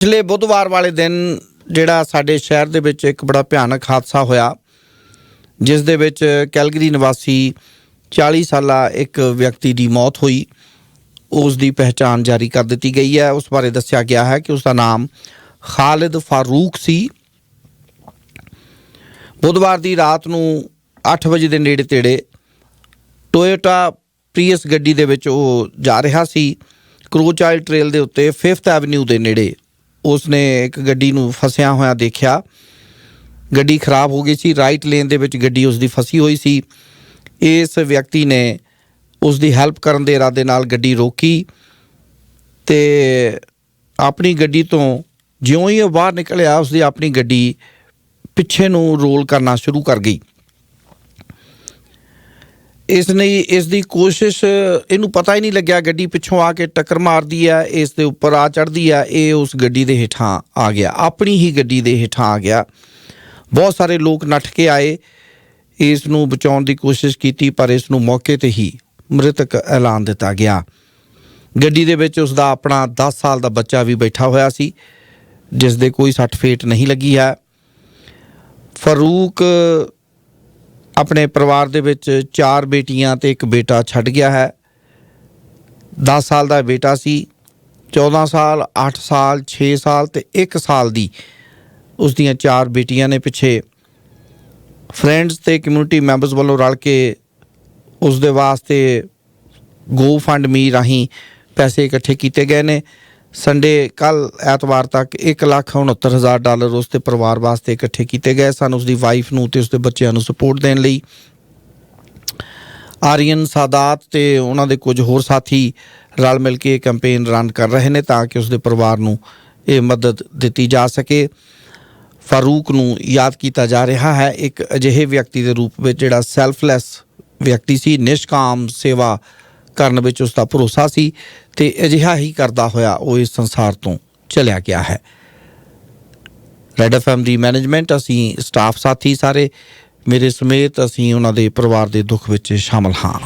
ਪਿਛਲੇ ਬੁੱਧਵਾਰ ਵਾਲੇ ਦਿਨ ਜਿਹੜਾ ਸਾਡੇ ਸ਼ਹਿਰ ਦੇ ਵਿੱਚ ਇੱਕ ਬੜਾ ਭਿਆਨਕ ਹਾਦਸਾ ਹੋਇਆ, ਜਿਸ ਦੇ ਵਿੱਚ ਕੈਲਗਰੀ ਨਿਵਾਸੀ 40 ਸਾਲਾ ਇੱਕ ਵਿਅਕਤੀ ਦੀ ਮੌਤ ਹੋਈ। ਉਸ ਦੀ ਪਹਿਚਾਣ ਜਾਰੀ ਕਰ ਦਿੱਤੀ ਗਈ ਹੈ। ਉਸ ਬਾਰੇ ਦੱਸਿਆ ਗਿਆ ਹੈ ਕਿ ਉਸ ਦਾ ਨਾਮ ਖਾਲਿਦ ਫਾਰੂਕ ਸੀ। ਬੁੱਧਵਾਰ ਦੀ ਰਾਤ ਨੂੰ 8 ਵਜੇ ਦੇ ਨੇੜੇ ਤੇੜੇ ਟੋਇਟਾ ਪ੍ਰੀਅਸ ਗੱਡੀ ਦੇ ਵਿੱਚ ਉਹ ਜਾ ਰਿਹਾ ਸੀ। ਕਰੂਚਾਈਲ ਟ੍ਰੇਲ ਦੇ ਉੱਤੇ 5th ਐਵਨਿਊ ਦੇ ਨੇੜੇ ਉਸਨੇ ਇੱਕ ਗੱਡੀ ਨੂੰ ਫਸਿਆ ਹੋਇਆ ਦੇਖਿਆ। ਗੱਡੀ ਖਰਾਬ ਹੋ ਗਈ ਸੀ। ਰਾਈਟ ਲੇਨ ਦੇ ਵਿੱਚ ਗੱਡੀ ਉਸ ਦੀ ਫਸੀ ਹੋਈ ਸੀ। ਇਸ ਵਿਅਕਤੀ ਨੇ ਉਸ ਦੀ ਹੈਲਪ ਕਰਨ ਦੇ ਇਰਾਦੇ ਨਾਲ ਗੱਡੀ ਰੋਕੀ ਤੇ ਆਪਣੀ ਗੱਡੀ ਤੋਂ ਜਿਉਂ ਹੀ ਉਹ ਬਾਹਰ ਨਿਕਲਿਆ ਉਸ ਦੀ ਆਪਣੀ ਗੱਡੀ ਪਿੱਛੇ ਨੂੰ ਰੋਲ ਕਰਨਾ ਸ਼ੁਰੂ ਕਰ ਗਈ। ਇਸ ਨੇ ਇਸ ਦੀ ਕੋਸ਼ਿਸ਼, ਇਹਨੂੰ ਪਤਾ ਹੀ ਨਹੀਂ ਲੱਗਿਆ ਗੱਡੀ ਪਿੱਛੋਂ ਆ ਕੇ ਟੱਕਰ ਮਾਰਦੀ ਹੈ ਇਸ ਦੇ ਉੱਪਰ ਆ ਚੜਦੀ ਹੈ ਇਹ ਉਸ ਗੱਡੀ ਦੇ ਹੇਠਾਂ ਆ ਗਿਆ, ਆਪਣੀ ਹੀ ਗੱਡੀ ਦੇ ਹੇਠਾਂ ਆ ਗਿਆ। ਬਹੁਤ ਸਾਰੇ ਲੋਕ ਨੱਠ ਕੇ ਆਏ, ਇਸ ਨੂੰ ਬਚਾਉਣ ਦੀ ਕੋਸ਼ਿਸ਼ ਕੀਤੀ, ਪਰ ਇਸ ਨੂੰ ਮੌਕੇ ਤੇ ਹੀ ਮ੍ਰਿਤਕ ਐਲਾਨ ਦਿੱਤਾ ਗਿਆ। ਗੱਡੀ ਦੇ ਵਿੱਚ ਉਸ ਦਾ ਆਪਣਾ 10 ਸਾਲ ਦਾ ਬੱਚਾ ਵੀ ਬੈਠਾ ਹੋਇਆ ਸੀ ਜਿਸ ਦੇ ਕੋਈ ਸੱਟ ਫੇਟ ਨਹੀਂ ਲੱਗੀ ਹੈ। ਫਾਰੂਕ ਆਪਣੇ ਪਰਿਵਾਰ ਦੇ ਵਿੱਚ ਚਾਰ ਬੇਟੀਆਂ ਤੇ ਇੱਕ ਬੇਟਾ ਛੱਡ ਗਿਆ ਹੈ। 10 ਸਾਲ ਦਾ ਬੇਟਾ ਸੀ 14 ਸਾਲ 8 ਸਾਲ 6 ਸਾਲ ਤੇ 1 ਸਾਲ ਦੀ ਉਸ ਦੀਆਂ ਚਾਰ ਬੇਟੀਆਂ ਨੇ ਪਿੱਛੇ। ਫਰੈਂਡਸ ਤੇ ਕਮਿਊਨਿਟੀ ਮੈਂਬਰਸ ਵੱਲੋਂ ਰਲ ਕੇ ਉਸ ਦੇ ਵਾਸਤੇ ਗੋ ਫੰਡ ਮੀ ਰਾਹੀਂ ਪੈਸੇ ਇਕੱਠੇ ਕੀਤੇ ਗਏ ਨੇ। ਸੰਡੇ ਕੱਲ ਐਤਵਾਰ ਤੱਕ 169000 ਡਾਲਰ ਉਸ ਦੇ ਪਰਿਵਾਰ ਵਾਸਤੇ ਇਕੱਠੇ ਕੀਤੇ ਗਏ ਸਨ ਉਸ ਦੀ ਵਾਈਫ ਨੂੰ ਤੇ ਉਸ ਦੇ ਬੱਚਿਆਂ ਨੂੰ ਸਪੋਰਟ ਦੇਣ ਲਈ। ਆਰੀਅਨ, ਸਾਦਾਤ ਤੇ ਉਹਨਾਂ ਦੇ ਕੁਝ ਹੋਰ ਸਾਥੀ ਰਲ ਮਿਲ ਕੇ ਇਹ ਕੈਂਪੇਨ ਰਨ ਕਰ ਰਹੇ ਨੇ ਤਾਂ ਕਿ ਉਸ ਦੇ ਪਰਿਵਾਰ ਨੂੰ ਇਹ ਮਦਦ ਦਿੱਤੀ ਜਾ ਸਕੇ। ਫਾਰੂਕ ਨੂੰ ਯਾਦ ਕੀਤਾ ਜਾ ਰਿਹਾ ਹੈ, ਇੱਕ ਅਜਿਹੇ ਵਿਅਕਤੀ ਦੇ ਰੂਪ ਵਿੱਚ ਜਿਹੜਾ ਸੈਲਫਲੈਸ ਵਿਅਕਤੀ ਸੀ, ਨਿਸ਼ਕਾਮ ਸੇਵਾ ਕਰਨ ਵਿੱਚ ਉਸ ਦਾ ਭਰੋਸਾ ਸੀ ਤੇ ਅਜਿਹਾ ਹੀ ਕਰਦਾ ਹੋਇਆ ਉਹ ਇਸ ਸੰਸਾਰ ਤੋਂ ਚਲਿਆ ਗਿਆ ਹੈ। ਰੈਡ ਐਫਐਮ ਦੀ ਮੈਨੇਜਮੈਂਟ ਅਸੀਂ ਸਟਾਫ ਸਾਥੀ ਸਾਰੇ, ਮੇਰੇ ਸਮੇਤ ਅਸੀਂ ਉਹਨਾਂ ਦੇ ਪਰਿਵਾਰ ਦੇ ਦੁੱਖ ਵਿੱਚ ਸ਼ਾਮਲ ਹਾਂ।